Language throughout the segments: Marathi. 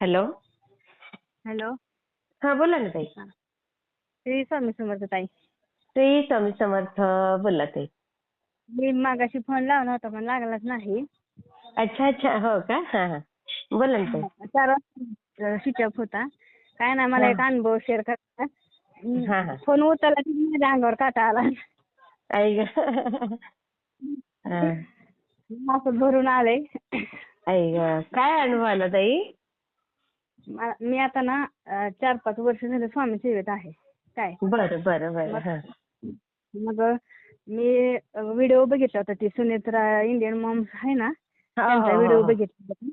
हॅलो? हॅलो? हा बोला ना ताई. श्री स्वामी समर्थ ताई. श्री स्वामी समर्थ बोला ताई. मी मागाशी फोन लावला होता पण लागलाच नाही. अच्छा अच्छा. हो का? हा हा. बोला ना ताई. चार वाजता स्विच ऑफ होता. काय नाही मला. एक अनुभव शेअर करा हा, हा. फोन उचलला की माझ्या अंगावर काटा आला. आई ग. हा. असं भरून आलंय. आई ग. काय अनुभव आला ताई? मी आता ना अं, चार पाच वर्ष झाले स्वामी सेवेत आहे. काय? बरं बरं बरं हा. मग मी व्हिडिओ बघितला होता ती सुनेत्रा इंडियन मॉम्स आहे ना? हो, त्यांचा हो, व्हिडिओ हो. बघितला होता.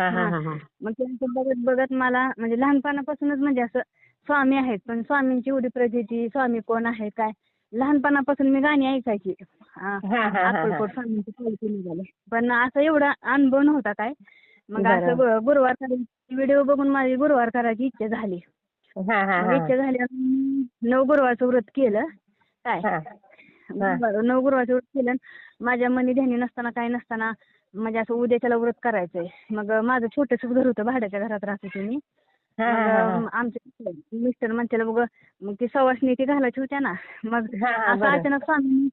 हा हा हा हा. मग त्यांचं बघत बघत मला म्हणजे लहानपणापासूनच म्हणजे असं स्वामी आहेत पण स्वामींची एवढी प्रचिती स्वामी कोण आहे काय? लहानपणापासून मी गाणी ऐकायची. हा, हा, हा. अक्कलकोट स्वामींची पालखी निघाले. पण असं एवढा अनुभव नव्हता काय? मग. असं गुरुवार व्हिडिओ बघून माझी गुरुवार करायची इच्छा झाली. हा हा मग इच्छा झाल्यावर मी नऊ गुरुवारचं व्रत केलं. काय? हा. नऊ गुरुवारचं व्रत केलं माझ्या मनी ध्यानी नसताना काय नसताना म्हणजे असं उद्याच्याला व्रत करायचंय. मग माझं छोटंसं घर होतं भाड्याच्या घरात राहत होते मी हा, मग. आमचे मिस्टर म्हणते बघ मग ती सवासणी ती घालायची होत्या ना. मग असं. अचानक स्वामी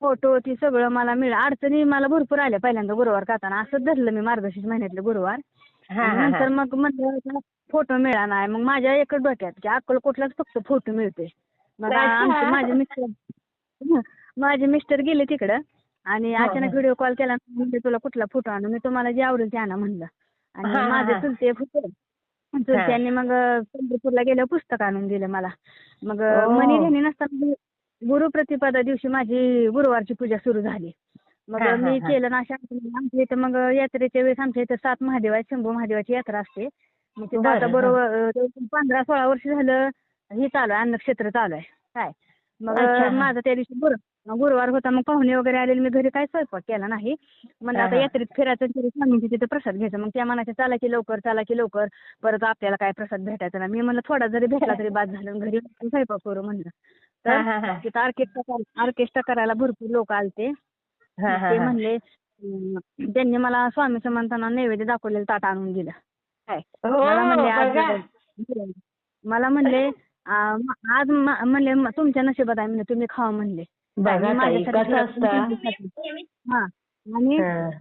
फोटो ती सगळं मला मिळ अडचणी मला भरपूर आल्या पहिल्यांदा गुरुवार करताना असंच धरलं मी मार्गशीर्ष महिन्यातले गुरुवार हा, हा, नंतर. मग म्हणलं फोटो मिळाला नाही मग माझ्या एकच डोक्यात की अक्कलकोटलाच फक्त फोटो मिळते मग. आमचे माझे मिस्टर माझे मिस्टर गेले तिकडं आणि हा, अचानक हा. व्हिडिओ कॉल केला म्हणजे तुला कुठला फोटो आणू मी तुम्हाला जे आवडेल ते आणा म्हणलं हा, हा, आणि माझे हा. चुलते होते चुलत्यांनी मग पंढरपूरला गेल्यावर पुस्तक आणून दिलं मला मग ओ. मनी ध्यानी नसताना गुरुप्रतिपदा दिवशी माझी गुरुवारची पूजा सुरू झाली मग हा, हा, मी हा. केलं ना अशा आमच्या इथं मग यात्रेच्या वेळेस आमच्या इथं सात महादेव आहेत शंभू महादेवाची यात्रा असते मग बरं, आता. बरोबर पंधरा सोळा वर्ष झालं हे चालू आहे अन्नक्षेत्र चालू आहे काय मग अच्छा, हा. माझा त्या दिवशी गुरु गुरुवार होता मग पाहुणे वगैरे आलेले मी घरी काय स्वयंपाक केला नाही म्हणलं हा, आता हा. यात्रेत फिरायचं तरी स्वामींची तिथे प्रसाद घ्यायचा मग त्या मनाच्या चाला की लवकर चाला की लवकर परत आपल्याला काय प्रसाद भेटायचा ना मी म्हणलं थोडा जरी भेटला तरी बाद झालं घरी स्वयंपाक करू म्हणलं. तर तिथं ऑर्केस्ट्रा ऑर्केस्ट्रा करायला भरपूर लोक आलते ते. म्हणले त्यांनी मला स्वामी समर्थांना नैवेद्य दाखवलेलं ताट आणून दिलं काय हो, मला म्हणले आज. मला म्हणले आज म्हणले तुमच्या नशिबात आहे म्हणजे तुम्ही खावा म्हणले. हा आणि.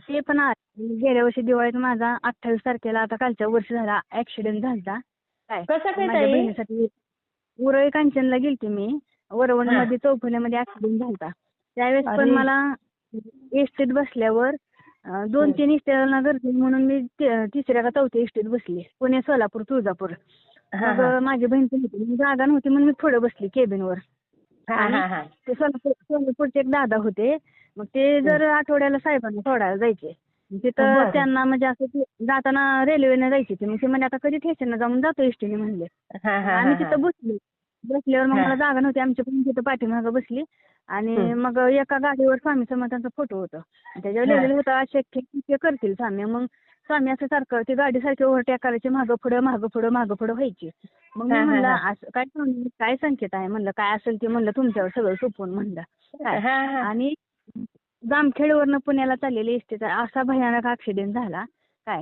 ते पण. गेल्या वर्षी दिवाळीत माझा अठ्ठावीस तारखेला आता कालच्या वर्षी झाला ऍक्सिडेंट काय काय माझ्या? बहिणीसाठी उरळी कांचनला गेलते मी वरवण हा. मध्ये चौफुल्यामध्ये ऍक्सिडेंट झालता त्यावेळेस पण. मला एसटीत बसल्यावर दोन तीन इस्टेला गर्दी म्हणून मी तिसऱ्या का चौथ्या इस्टेत बसली. पुणे सोलापूर तुळजापूर. मग. माझी बहीण पण होती. जागा नव्हती म्हणून मी पुढे बसली केबिनवर. ते सोलापूर सोलापूरचे एक दादा होते. मग ते जर आठवड्याला साहेबांना सोडायला जायचे. तिथं. त्यांना म्हणजे असं जाताना रेल्वेने जायचे ते. मग ते म्हणजे आता कधी स्टेशनला जाऊन जातो? एसटीने म्हणले. आम्ही तिथं बसलो. बसल्यावर मग. मला जागा नव्हती. आमची पण तिथं पाठीमागं बसली. आणि. मग एका गाडीवर स्वामी समर्थांचा फोटो होता. त्याच्यावर. लिहिलेलं होतं अशक्य करतील स्वामी. मग स्वामी असं सारखं ते गाडी सारखे ओव्हरटेक करायचे मागं पुढं मागं पुढं मागं पुढं व्हायची. मग मी म्हणलं. असं काय स्वामी काय संकेत आहे? म्हणलं काय असेल ते म्हणलं तुमच्यावर सगळं सोपवून म्हणलं. काय. आणि जामखेडवरनं पुण्याला चाललेली एसटीचा असा भयानक ऍक्सिडेंट झाला. काय?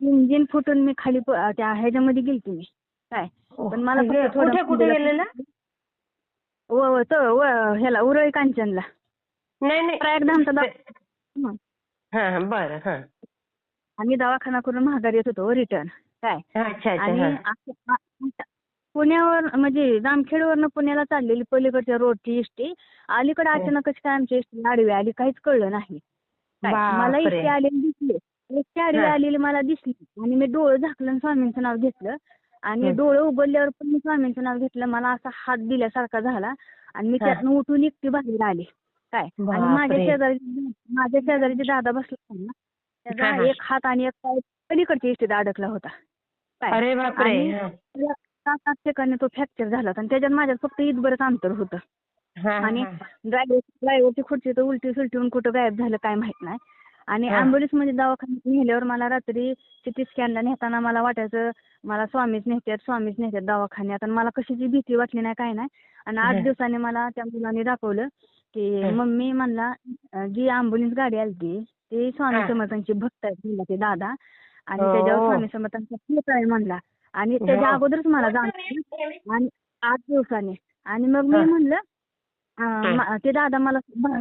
इंजिन फुटून मी खाली त्या ह्याच्यामध्ये गेलते मी. काय? पण मला म्हणजे फक्त थोडं कुठे कुठे गेलेला? व व- तो व- ह्याला उरळी कांचनला. नाही नाही. हं. बरं हा. आम्ही दवाखाना करून महागारी येत होतो रिटर्न. काय? अच्छा अच्छा आणि पुण्यावर म्हणजे जामखेडवरनं पुण्याला चाललेली पलीकडच्या रोडची एसटी अलीकडे. अचानकच काय आमची एसटी आडवी आली काहीच कळलं नाही. मला. एसटी आलेली दिसली. एसटी आडवी. आलेली मला दिसली. आणि मी डोळं झाकलं आणि स्वामींचं नाव घेतलं. आणि. डोळं उघडल्यावर पण मी स्वामींचं नाव घेतलं मला असा हात दिल्यासारखा झाला आणि मी. त्यातनं उठून एकटी बाहेर आले काय आणि. माझ्या शेजारी माझ्या शेजारी जे दादा बसला होता ना त्याचा. एक हात आणि एक पाय पलीकडच्या एसटीत अडकला होता काय आणि सात आठ सेकंद तो फ्रॅक्चर झाला होता आणि त्याच्यात माझ्यात फक्त इथबरच अंतर होतं आणि. ड्रायव्हर ड्रायव्हरची खुर्ची तर उलटी सुलटी होऊन कुठं गायब झालं काय माहीत नाही आणि हा. अँब्युलन्समध्ये दवाखान्यात नेल्यावर मला रात्री सिटी स्कॅनला नेताना मला वाटायचं मला स्वामीच नेत्यात स्वामीच नेत्यात दवाखान्यात आणि मला कशाची भीती वाटली नाही काय नाही आणि आठ हा. दिवसांनी मला त्या मुलांनी दाखवलं की हा. मम्मी म्हणला जी अँब्युलन्स गाडी आलती ती स्वामी हा. समर्थांची भक्त आहेत म्हणला ते दादा आणि हो. त्याच्यावर स्वामी समर्थांचा फोटो आहे म्हणला आणि त्याच्या हो. अगोदरच मला जाणवलं आणि आठ दिवसाने आणि मग मी हा. म्हणलं ते दादा मला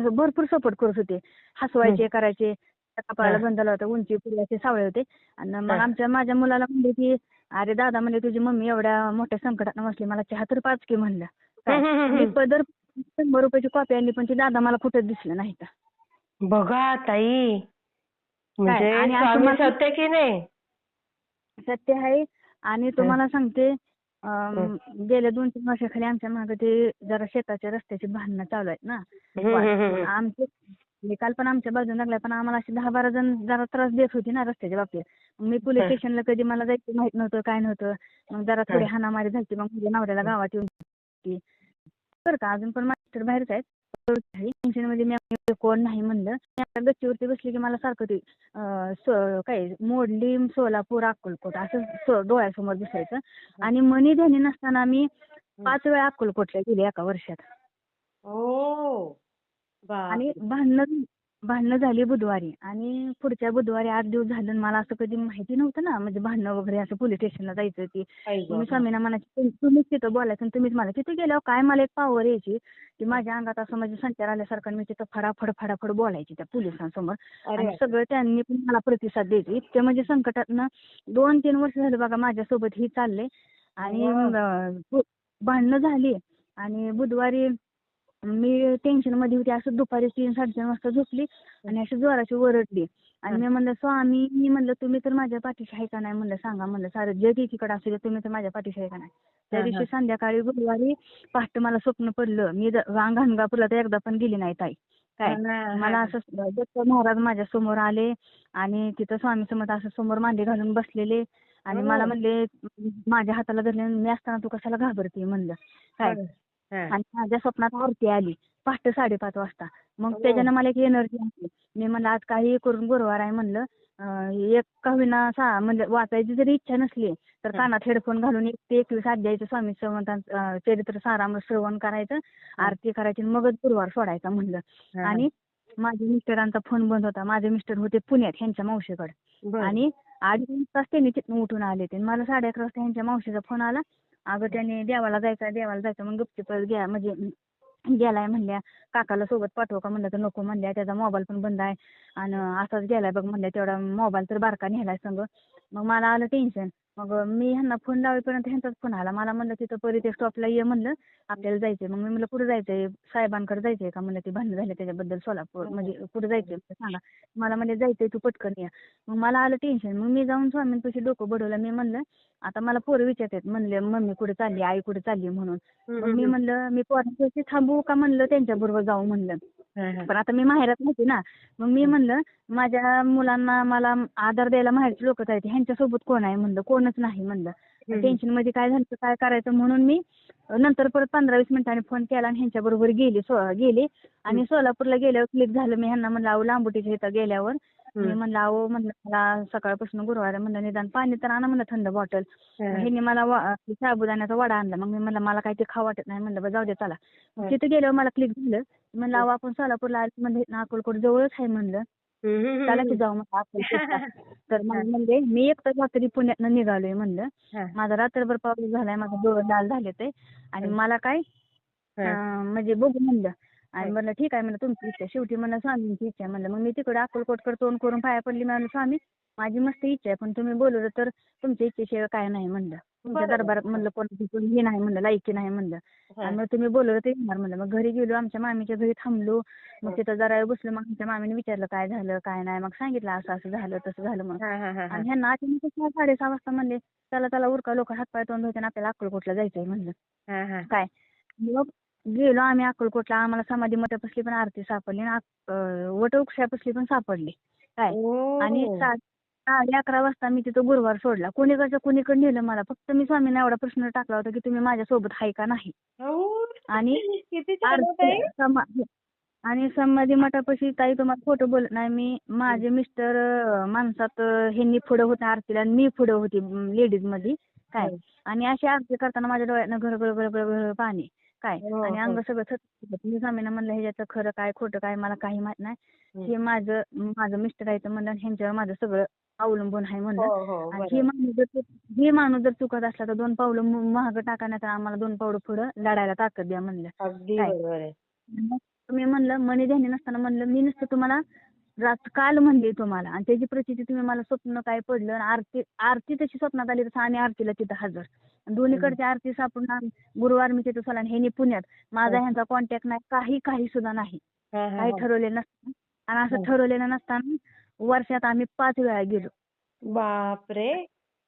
भरपूर सपोर्ट करत होते हसवायचे करायचे कपाळाला. बंधाला होता उंची पुढे सावळे होते. आणि मग. आमच्या माझ्या मुलाला म्हणले की अरे दादा म्हणजे तुझी मम्मी एवढ्या मोठ्या संकटात बसली मला चहा तर पाच की म्हणलं. मी. पदर शंभर रुपयाची कॉपी आणली पण ती दादा मला कुठंच दिसलं नाही तर बघा ताई म्हणजे असं सत्य की नाही? सत्य आहे. आणि तुम्हाला सांगते गेल्या दोन तीन वर्षाखाली आमच्या मागे ते जरा शेताच्या रस्त्याची भांडणं चालू आहेत ना. हम्म, हम्म. आमचे निकाल पण आमच्या बाजूने लागला पण आम्हाला असे दहा बारा जण जरा त्रास देत होती ना रस्त्याच्या बाबतीत मग मी पोलीस हा. स्टेशनला कधी मला जायचं माहीत नव्हतं काय नव्हतं मग जरा थोडी हा. हाणामारी झाली मग माझ्या नवऱ्याला गावात येऊन होती. बरं का अजून पण मास्टर बाहेरच आहेत टेन्शनमध्ये मी आपलं कोण नाही म्हणलं मी आता गच्चीवरती बसली की मला सारखं ते अं, स- काय मोडली सोलापूर अक्कलकोट असं स- डोळ्यासमोर दिसायचं आणि मनी ध्यानी नसताना मी पाच वेळा अक्कलकोटला गेले एका वर्षात. आणि भांडणं भांडणं झाली बुधवारी आणि पुढच्या बुधवारी आठ दिवस झालं आणि मला असं कधी माहिती नव्हतं ना म्हणजे भांडणं वगैरे असं पोलीस स्टेशनला जायचं की. मी स्वामींना म्हणायचे "तुम- तुम्हीच तिथं बोलायचं आणि तुम्हीच मला तिथे गेल्यावर काय मला एक पावर यायची की माझ्या अंगात असं म्हणजे संचार आल्यासारखं मी तिथं फडाफड फडाफड बोलायची त्या पोलिसांसमोर आणि सगळं त्यांनी पण मला प्रतिसाद द्यायचे. इतके म्हणजे संकटातनं दोन तीन वर्ष झालं बघा माझ्यासोबत ही चाललंय आणि भांडणं झाली आणि बुधवारी मी टेन्शनमध्ये होती. असं दुपारी तीन साडेतीन वाजता झोपली आणि अशी जोराची ओरडली. आणि मी म्हणलं स्वामी मी म्हणलं तुम्ही तर माझ्या पाठीशी आहे का नाही? म्हणलं सांगा म्हणलं सारं जग एकीकडे असू दे तुम्ही तर माझ्या पाठीशी आहे का नाही? त्या. दिवशी संध्याकाळी गुरुवारी पहाटे मला स्वप्न पडलं. मी हंगापूरला तर एकदा पण गेली नाही ताई. काय? मला. असं दत्त महाराज माझ्यासमोर आले आणि तिथं स्वामी समर्थ असं समोर मांडी घालून बसलेले. आणि हो. मला म्हणले माझ्या हाताला धरले मी असताना तू कशाला घाबरते? म्हणलं. काय. आणि माझ्या स्वप्नात आरती आली. पहाटे साडेपाच वाजता. मग हो. त्याच्यानं मला एक एनर्जी आली. मी म्हणलं आज काही करून गुरुवार आहे म्हणलं. एक का होईना सा म्हणजे वाचायची जरी इच्छा नसली तर. कानात हेडफोन घालून एक ते एकवीस अध्यायचं स्वामी समर्थांचं चरित्र सारामृत श्रवण करायचं आरती करायची आणि मगच गुरुवार सोडायचा म्हणलं. आणि माझ्या मिस्टरांचा फोन बंद होता. माझे मिस्टर होते पुण्यात ह्यांच्या मावशीकडे. आणि अडीच तास त्यांनी तिथून उठून आले ते. मला साडे अकरा वाजता ह्यांच्या मावशीचा फोन आला. अगं त्याने देवाला जायचं देवाला जायचं मग गुपचूप घ्या म्हणजे गेलाय म्हणल्या काकाला सोबत पाठवू का म्हणलं तर नको म्हणल्या. त्याचा मोबाईल पण बंद आहे. आणि असाच गेलाय बघ म्हणल्या तेवढा मोबाईल तर बारका नेलाय संग. मग मला आलं टेन्शन मग मी ह्यांना फोन लावेपर्यंत ह्यांचाच फोन आला. मला म्हणलं तिथं परिते स्टॉपला ये म्हणलं आपल्याला जायचंय. मग मी म्हणलं कुठं जायचंय? साहेबांकडे जायचंय का? म्हणलं ते भांडण झाले त्याच्याबद्दल सोलापूर. म्हणजे कुठं जायचंय? म्हणलं सांगा. मला म्हणले जायचंय तू पटकन ये. मग मला आलं टेन्शन मग मी जाऊन स्वामींपाशी डोकं बडवलं. मी म्हणलं आता मला पोरं विचारतात. म्हणले मम्मी कुठे चालली? आई कुठे चालली? म्हणून. मग मी म्हणलं मी पोरांपाशी थांबू का? म्हणलं त्यांच्या बरोबर जाऊ. म्हणलं. हा, हा. पण आता मी माहेरात नव्हते ना मग मी म्हणलं माझ्या मुलांना मला आधार द्यायला माहेरचे लोक आहेत? ह्यांच्यासोबत कोण आहे? म्हणलं कोणच नाही म्हणलं. टेन्शनमध्ये काय झालं काय करायचं? म्हणून मी नंतर परत पंधरा वीस मिनिटांनी फोन केला आणि ह्यांच्या बरोबर गेले सो गेले. आणि सोलापूरला गेल्यावर क्लिक झालं. मी ह्यांना म्हणलं अहो लांबुटीच्या इथं गेल्यावर मी. म्हणलं अहो म्हणलं मला सकाळपासून गुरुवार आहे म्हणलं निदान पाणी तर आणा म्हणलं थंड बॉटल हा. ह्यांनी मला वा- साबुदाण्याचा वडा आणला मग मी म्हणलं मला काही ते खाऊ वाटत नाही म्हणलं बरं जाऊ दे चला मग. तिथे गेल्यावर मला क्लिक झालं म्हणलं अहो आपण सोलापूरला आलो म्हणजे इथनं अक्कलकोट जवळच आहे म्हणलं चला की. जाऊ म्हणलं अक्कलकोटला तर मग म्हणले मी एक तर रात्री पुण्यातनं निघालोय म्हणलं. माझा रात्रभर पाऊस झालाय माझा डोळे लाल झाले ते आणि. मला काय. अं, म्हणजे बघू म्हणलं आणि. म्हणलं ठीक आहे म्हणलं तुमची इच्छा शेवटी म्हणलं स्वामींची इच्छा आहे. म्हणलं मग मी तिकडे अक्कलकोटकडे तोंड करून पाया पडली म्हणलं स्वामी माझी मस्त इच्छा आहे पण तुम्ही बोलवलं तर तुमच्या इच्छेशिवाय काय नाही म्हणलं. तुमच्या. दरबारात म्हणलं कोणाची कोणी हे नाही म्हणलं लायकी नाही म्हणलं. आणि मग तुम्ही बोलवलं तर येणार म्हणलं. मग घरी गेलो आमच्या मामीच्या घरी थांबलो. मग तिथं जरा वेळ बसलो मग आमच्या मामीने विचारलं काय झालं काय नाही? मग सांगितलं असं असं झालं तसं झालं मग. आणि ह्यांना अचानक सहा साडेसहा वाजता म्हणले चला चला उरका लोक हातपाय तोंड होते आपल्याला अक्कलकोटला जायचंय म्हणलं. काय? मग गेलो आम्ही अक्कलकोटला. आम्हाला समाधी मठापासली पण आरती सापडली आणि वटवृक्षापासली पण सापडली. काय. आणि साडे अकरा वाजता मी तिथं गुरुवार सोडला. कोणीकडचं कोणीकडे नेलं मला. फक्त मी स्वामींना एवढा प्रश्न टाकला होता की तुम्ही माझ्यासोबत आहे का नाही. आणि आणि समाधी मठापाशी ताई तुम्हाला खोटं बोलत नाही. मी माझे मिस्टर माणसात ह्यांनी पुढं होते आरतीला आणि मी पुढं होती लेडीजमध्ये काय? हो. आणि अशी आरती करताना माझ्या डोळ्यातनं घर घर घर घर घर पाणी. काय? हो, आणि हो. अंग सगळं थरथरत. मी स्वामींना म्हणलं ह्याच्याचं खरं काय खोटं काय मला काही माहीत नाही. हे. माझं माझं मिस्टर आहे तर म्हणलं ह्यांच्यावर माझं सगळं अवलंबून आहे म्हणलं. हो आणि हे माणूस जर हे माणूस जर चुकत असला तर दोन पावलं म- महाग टाका नाही तर आम्हाला दोन पावलं पुढं लढायला ताकद द्या म्हणलं. तुम्ही म्हणलं मनी ध्यानी नसताना म्हणलं मी नुसतं तुम्हाला रात काल म्हणले तुम्हाला. आणि त्याची प्रचिती तुम्ही मला स्वप्न काय पडलं आणि आरती आरती तशी स्वप्नात आली तसं आम्ही आरतीला तिथं हजर. आणि दोन्हीकडची आरती सापडून आम्ही- गुरुवार मी तिथं सोला आणि ह्यांनी पुण्यात. माझा हो. ह्यांचा कॉन्टॅक्ट नाही काही काही सुद्धा नाही. हा, हा, काही हा. ठरवलेलं नसतं. आणि असं हो. ठरवलेलं नसताना वर्षात आम्ही पाच वेळा गेलो. बापरे!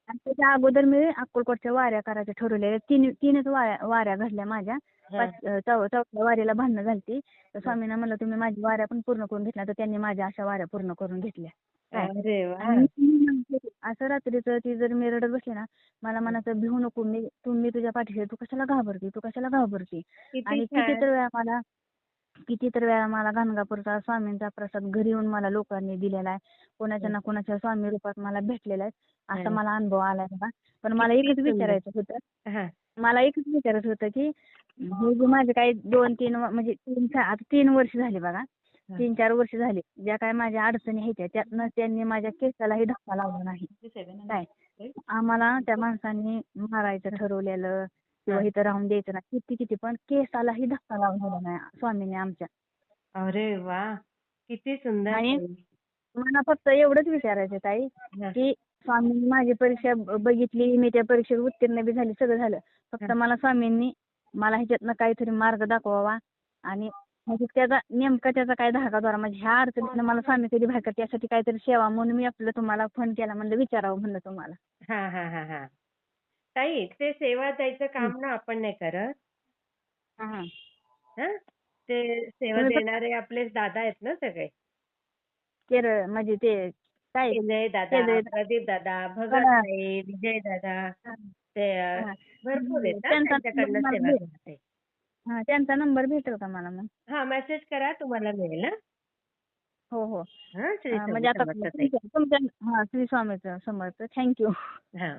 आणि त्याच्या अगोदर मी अक्कलकोटच्या वाऱ्या करायच्या ठरवलेल्या तीन तीनच वाऱ्या वाऱ्या घडल्या माझ्या. हा. पाच चौथ्या वारीला भांडणं झालती. तर स्वामींना म्हणलं तुम्ही माझी वाऱ्या पण पूर्ण करून घेतल्या तर त्यांनी माझ्या अशा वाऱ्या पूर्ण करून घेतल्या? अरे असं रात्रीचं ती जर मी रडत बसली ना मला म्हणायचं भिवू नको. मी तू मी तुझ्या पाठीशी तू कशाला घाबरते? तू कशाला घाबरते? आणि किती तर वेळा मला किती तर वेळा मला गाणगापूरचा स्वामींचा प्रसाद घरी येऊन मला लोकांनी दिलेला आहे. कोणाच्या ना कोणाच्या स्वामी रूपात मला भेटलेला आहे. असा. मला अनुभव आलाय बघा. पण मला एकच. विचारायचं होतं. हा. मला एकच विचारायचं होतं की हे जे माझे काही दोन तीन व- म्हणजे तीन चा- आता तीन वर्ष झाली बघा. तीन चार वर्ष झाली. ज्या काय माझ्या अडचणी आहेत त्यातनं त्यांनी माझ्या केसालाही धक्का लावला नाही. काय? आम्हाला त्या माणसांनी मारायचं ठरवलेलं. किंवा हा. इथं राहून द्यायचं नाही किती किती पण केसालाही धक्का लावलेला नाही स्वामींनी आमच्या अरे वा किती सुंदर आणि-. मला फक्त एवढंच विचारायचं ताई. की स्वामींनी माझी परीक्षा बघितली मी त्या परीक्षेत उत्तीर्ण बी झाली सगळं झालं फक्त. मला स्वामींनी मला ह्याच्यातनं काहीतरी मार्ग दाखवावा आणि म्हणजे त्याचा नेमका त्याचा काय धागा द्वारा म्हणजे ह्या अडचणीतनं मला स्वामी कधी बाहेर यासाठी काहीतरी सेवा म्हणून मी आपलं तुम्हाला फोन केला म्हणलं विचारावं म्हणलं तुम्हाला ताई ते सेवा द्यायचं काम ना आपण नाही करत. हा. हा. ते सेवा देणारे आपले दादा आहेत ना सगळे. केरळ म्हणजे ते काय? विजय दादा प्रदीप दादा भगत. ताई विजय दादा ते. भरपूर आहेत हा, त्यांचा त्यांच्याकडनं नंबर सेवा घेते हा त्यांचा नंबर भेटेल का मला मग? हा मेसेज करा तुम्हाला मिळेल हा. हो हो. हा श्री अं, म्हणजे आता स्वामी समर्थ ताई. तुमच्या- हा श्री स्वामीचं समर्थ. थँक्यू. हा.